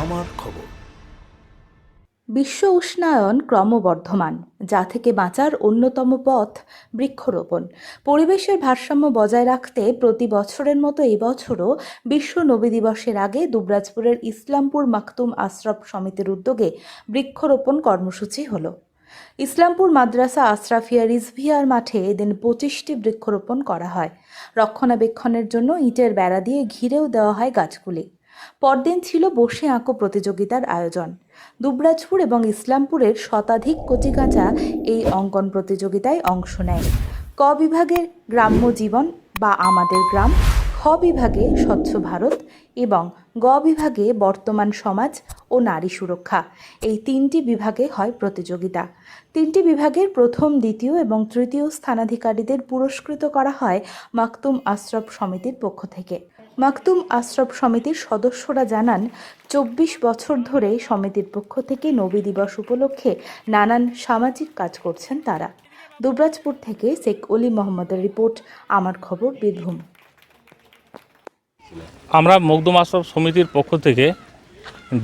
আমার খবর। বিশ্ব উষ্ণায়ন ক্রমবর্ধমান, যা থেকে বাঁচার অন্যতম পথ বৃক্ষরোপণ। পরিবেশের ভারসাম্য বজায় রাখতে প্রতি বছরের মতো এবছরও বিশ্ব নবী দিবসের আগে দুবরাজপুরের ইসলামপুর মাকতুম আশরাফ সমিতির উদ্যোগে বৃক্ষরোপণ কর্মসূচি হলো। ইসলামপুর মাদ্রাসা আশরাফিয়া রিজভিয়ার মাঠে এদিন পঁচিশটি বৃক্ষরোপণ করা হয়। রক্ষণাবেক্ষণের জন্য ইটের বেড়া দিয়ে ঘিরেও দেওয়া হয় গাছগুলি। পরদিন ছিল বসে আঁকো প্রতিযোগিতার আয়োজন। দুবরাজপুর এবং ইসলামপুরের শতাধিক কচিকাঁচা এই অঙ্কন প্রতিযোগিতায় অংশ নেয়। ক বিভাগের গ্রাম্য জীবন বা আমাদের গ্রাম, খ বিভাগে স্বচ্ছ ভারত এবং গ বিভাগে বর্তমান সমাজ ও নারী সুরক্ষা। এই তিনটি বিভাগে হয় প্রতিযোগিতা। তিনটি বিভাগের প্রথম, দ্বিতীয় এবং তৃতীয় স্থানাধিকারীদের পুরস্কৃত করা হয় মাকতুম আশরাফ সমিতির পক্ষ থেকে। মাকতুম আশরাফ সমিতির সদস্যরা জানান, চব্বিশ বছর ধরে সমিতির পক্ষ থেকে নবী দিবস উপলক্ষে নানান সামাজিক কাজ করছেন তারা। দুবরাজপুর থেকে শেখ অলি মোহাম্মদের রিপোর্ট, আমার খবর, বীরভূম। আমরা মকদুম আশরফ সমিতির পক্ষ থেকে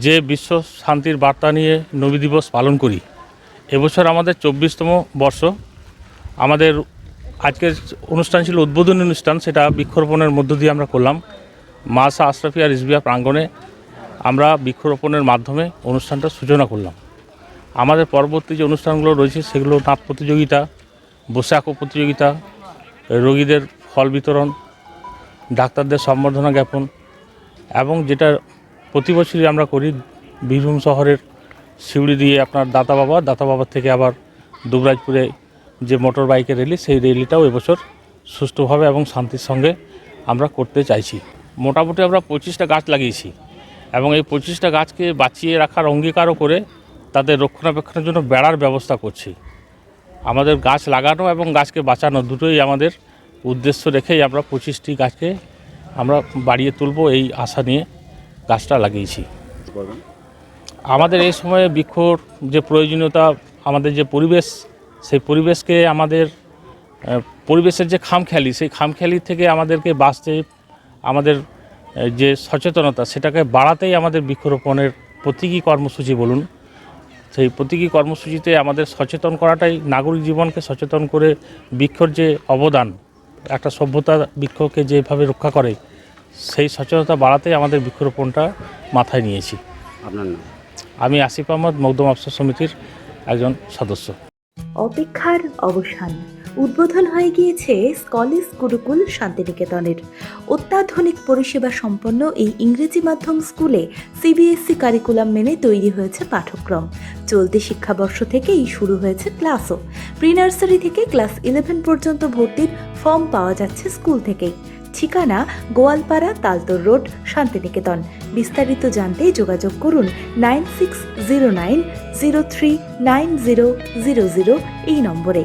যে বিশ্ব শান্তির বার্তা নিয়ে নবী দিবস পালন করি, এবছর আমাদের চব্বিশতম বর্ষ। আমাদের আজকের অনুষ্ঠান ছিল উদ্বোধনী অনুষ্ঠান, সেটা বৃক্ষরোপণের মধ্য দিয়ে আমরা করলাম। মাসা আশরাফিয়া রিজবিয়া প্রাঙ্গণে আমরা বৃক্ষরোপণের মাধ্যমে অনুষ্ঠানটা সূচনা করলাম। আমাদের পরবর্তী যে অনুষ্ঠানগুলো রয়েছে, সেগুলো নাচ প্রতিযোগিতা বসে প্রতিযোগিতা, রোগীদের ফল বিতরণ, ডাক্তারদের সম্বর্ধনা জ্ঞাপন এবং যেটা প্রতি বছরই আমরা করি, বীরভূম শহরের সিউড়ি দিয়ে আপনার দাতা বাবা, দাতা বাবার থেকে আবার দুবরাজপুরে যে মোটর বাইকের র্যালি সেই র্যালিটাও এবছর সুষ্ঠুভাবে এবং শান্তির সঙ্গে আমরা করতে চাইছি। মোটামুটি আমরা পঁচিশটা গাছ লাগিয়েছি এবং এই পঁচিশটা গাছকে বাঁচিয়ে রাখার অঙ্গীকারও করে তাদের রক্ষণাবেক্ষণের জন্য বেড়ার ব্যবস্থা করছি। আমাদের গাছ লাগানো এবং গাছকে বাঁচানো দুটোই আমাদের উদ্দেশ্য রেখেই আমরা পঁচিশটি গাছকে আমরা বাড়িয়ে তুলব এই আশা নিয়ে গাছটা লাগিয়েছি। আমাদের এই সময়ে বৃক্ষর যে প্রয়োজনীয়তা, আমাদের যে পরিবেশ, সেই পরিবেশকে আমাদের পরিবেশের যে খামখেয়ালি, সেই খামখেয়ালি থেকে আমাদেরকে বাঁচতে আমাদের যে সচেতনতা সেটাকে বাড়াতেই আমাদের বৃক্ষরোপণের প্রতীকী কর্মসূচি বলুন। সেই প্রতীকী কর্মসূচিতে আমাদের সচেতন করাটাই নাগরিক জীবনকে সচেতন করে বৃক্ষর যে অবদান একটা সভ্যতা বৃক্ষকে যেভাবে রক্ষা করে সেই সচেতনতা বাড়াতেই আমাদের বৃক্ষরোপণটা মাথায় নিয়েছি। আপনার নাম? আমি আসিফ আহমদ মকদম আফসার সমিতির একজন সদস্য। অপেক্ষার অবসান। উদ্বোধন হয়ে গিয়েছে স্কলিস গুরুকুল শান্তিনিকেতনের। অত্যাধুনিক পরিষেবা সম্পন্ন এই ইংরেজি মাধ্যম স্কুলে সিবিএসসি কারিকুলাম মেনে তৈরি হয়েছে পাঠ্যক্রম। চলতি শিক্ষাবর্ষ থেকেই শুরু হয়েছে ক্লাসও। প্রি নার্সারি থেকে ক্লাস ইলেভেন পর্যন্ত ভর্তির ফর্ম পাওয়া যাচ্ছে স্কুল থেকেই। ঠিকানা গোয়ালপাড়া তালতর রোড, শান্তিনিকেতন। বিস্তারিত জানতে যোগাযোগ করুন nine six zero nine zero three nine zero zero zero এই নম্বরে।